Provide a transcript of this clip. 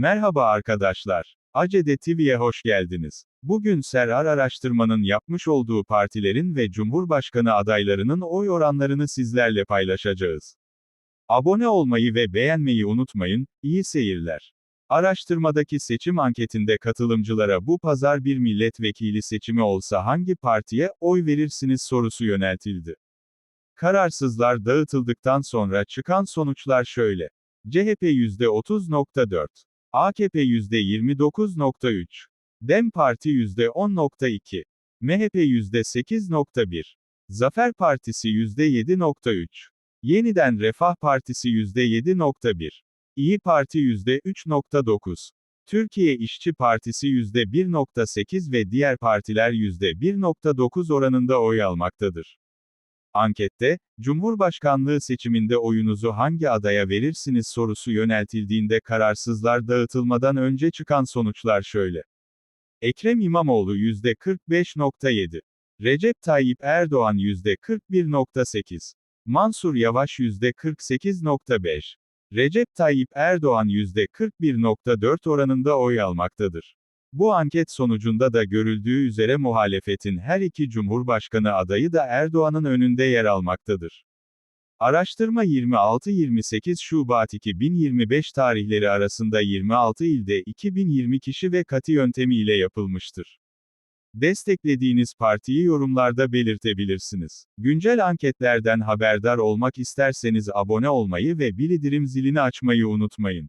Merhaba arkadaşlar. Acede TV'ye hoş geldiniz. Bugün Serrar Araştırma'nın yapmış olduğu partilerin ve Cumhurbaşkanı adaylarının oy oranlarını sizlerle paylaşacağız. Abone olmayı ve beğenmeyi unutmayın, iyi seyirler. Araştırmadaki seçim anketinde katılımcılara bu pazar bir milletvekili seçimi olsa hangi partiye oy verirsiniz sorusu yöneltildi. Kararsızlar dağıtıldıktan sonra çıkan sonuçlar şöyle. CHP %30.4, AKP %29.3, DEM Parti %10.2, MHP %8.1, Zafer Partisi %7.3, Yeniden Refah Partisi %7.1, İyi Parti %3.9, Türkiye İşçi Partisi %1.8 ve diğer partiler %1.9 oranında oy almaktadır. Ankette, Cumhurbaşkanlığı seçiminde oyunuzu hangi adaya verirsiniz sorusu yöneltildiğinde kararsızlar dağıtılmadan önce çıkan sonuçlar şöyle. Ekrem İmamoğlu %45.7. Recep Tayyip Erdoğan %41.8. Mansur Yavaş %48.5. Recep Tayyip Erdoğan %41.4 oranında oy almaktadır. Bu anket sonucunda da görüldüğü üzere muhalefetin her iki cumhurbaşkanı adayı da Erdoğan'ın önünde yer almaktadır. Araştırma 26-28 Şubat 2025 tarihleri arasında 26 ilde 2020 kişi ve katı yöntemi ile yapılmıştır. Desteklediğiniz partiyi yorumlarda belirtebilirsiniz. Güncel anketlerden haberdar olmak isterseniz abone olmayı ve bildirim zilini açmayı unutmayın.